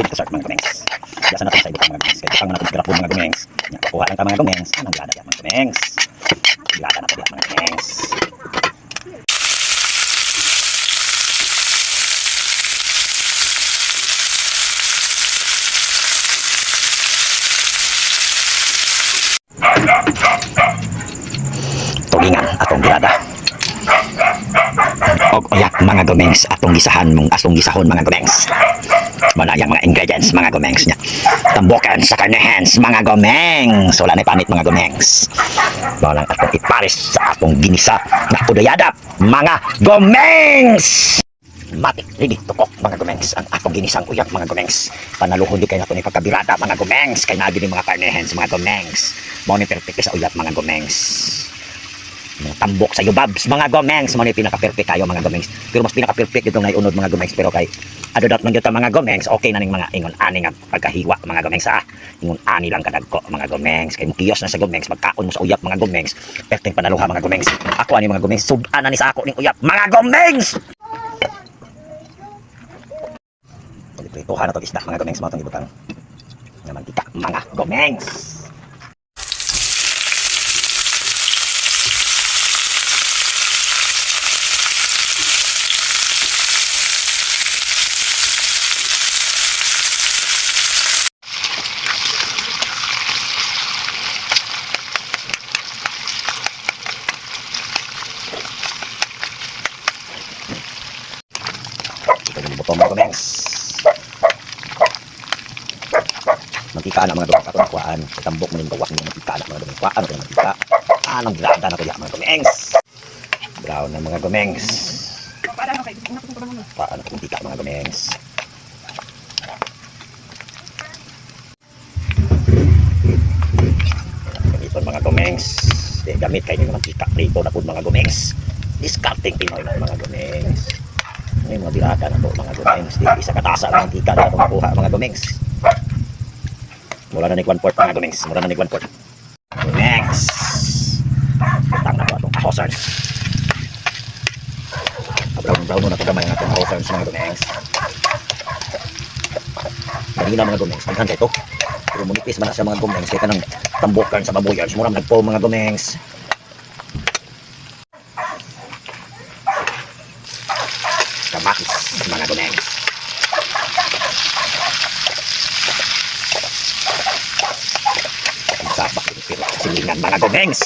dito sa mga gumengs. Biasa natin sa ibang mga gumengs. Kaya pang natin grapon mga gumengs. Nya, kuha lang ta mga gumengs. Anong gada yan mga gumengs? Gada na to diyan mga gumengs. tulingan atong grada. Og uyak mga gumengs atong gisahan mong atong gisahon mga gumengs. Mana yang mga ingredients mga gumengs nya. Tambokan sa karnehens mga gumengs. Wala na panit mga gumengs. Mao lang atong ipares sa atong ginisa na udayada mga gumengs. Matik, ready, tukok mga gumengs. Ang atong ginisang uyak mga gumengs. Panaluhon di kayo nato ni pagkabirada mga gumengs. Kay nagi ni mga karnehens mga gumengs. Mao ni perfect sa uyak mga gumengs mga tambok sa babs. Mga gomengs. Mo ni pinaka-perfect kayo mga gomengs. Pero mas pinaka-perfect itong naiunod mga gomengs. Pero kay adodot man gyud ta mga gomengs okay na ning mga ingon ani nga pagkahiwa mga gomengs ah. Ingon ani lang kadagko mga gomengs. Kay mukiyos na sa gomengs magkaon mo sa uyap mga gomengs. Perting panaluha mga gomengs. Ako ani mga gomengs sudan na ni sa ako ning uyap mga gomengs! Prituhan na to isda mga gomengs mo itong ibutang. Nga mantika mga gomengs Gumengs. Mantika na mga gumengs. Ito ang kuhaan. Tambok mo yung gawas mo mantika na mga gumengs. Kuhaan ito yung mantika. Anong grada na kaya mga gumengs. Brown na mga gumengs. Kuhaan ito mantika mga gumengs. Ito mga gumengs. Di, gamit kayo ng mantika. Rito na po mga gumengs. Discarding Pinoy na mga gumengs. May mga birada na to mga gumengs. Di isa katasa ng mantika na itong makuha mga gumengs. Mura na ni 1 port mga gumengs. Mura na ni 1 port. Gumengs. Tang na to atong kahosern. Brown brown na to gamay ng atong kahosern mga gumengs. Dali na mga gumengs. Maghan ito. Pero munipis man na sa mga gumengs. Kaya ka ng tambukan sa baboyan. Mura nagpo mga gumengs. Kamatis mga gumengs. Sabak ini silingan mga gumengs.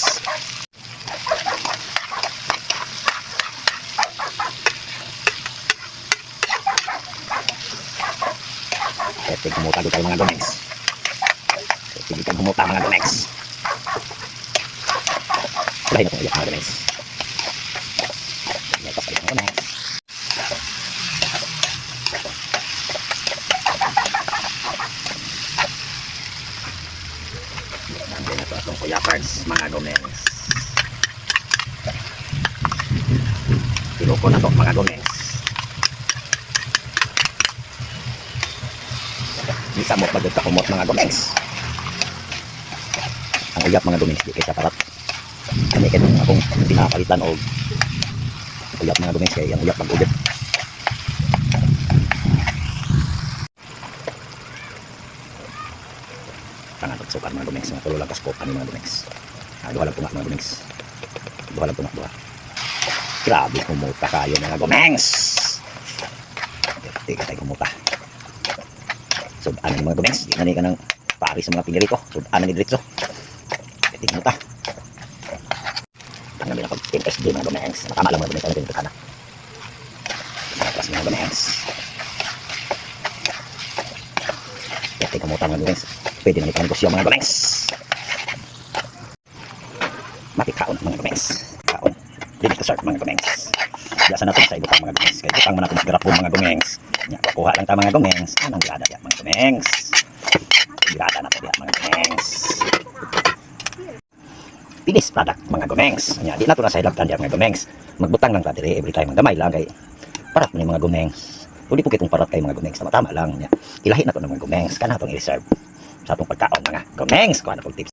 Pwede kumuta dito mga gumengs. Pwede ka kumuta mga gumengs. Lahin ko mga gumengs. Lepas kayo mga gumengs. Nandiyan na atong kuya parts, mga gumengs. Tinuko na ito, mga gumengs. Bisa mo pagod kumot, mga gumengs. Ang uyap, mga gumengs, di kaysa parat. Kami kayo akong pinapalitan o uyap, mga gumengs, kaya yung uyap mag-ulit. tangan pagsukan mga gumengs mga tulo lang kaskop ano mga gumengs ah, duha lang tunga mga gumengs duha lang tunga duha grabe kumuta kayo mga gumengs di ka tayo kumuta sudan mga gumengs di na ka ng pari sa mga pinili ko. Sudan ni diretso di kumuta. Tangan din ako SD mga gumengs nakama lang mga gumengs ano pinito ka na mga gumengs di kumuta mga gumengs pwede na ikan negosyo mga gumengs makikaon mga gumengs kaon dili to start mga gumengs biasa natin sa ibutang mga gumengs kaya ibutang mo natin sa grapon mga gumengs nya kuha lang ta mga gumengs anong grada ya mga gumengs grada na diya mga gumengs finished product mga gumengs nya di na to na sa hilabtan diya mga gumengs magbutang lang ta dire every time ang gamay lang kay parat ni mga gumengs Pwede po kitong parat kay mga gumengs tama-tama lang nya ilahi na to ng mga gumengs kana tong i-reserve sa atong pagkaon mga. Gumengs kuha na pag tips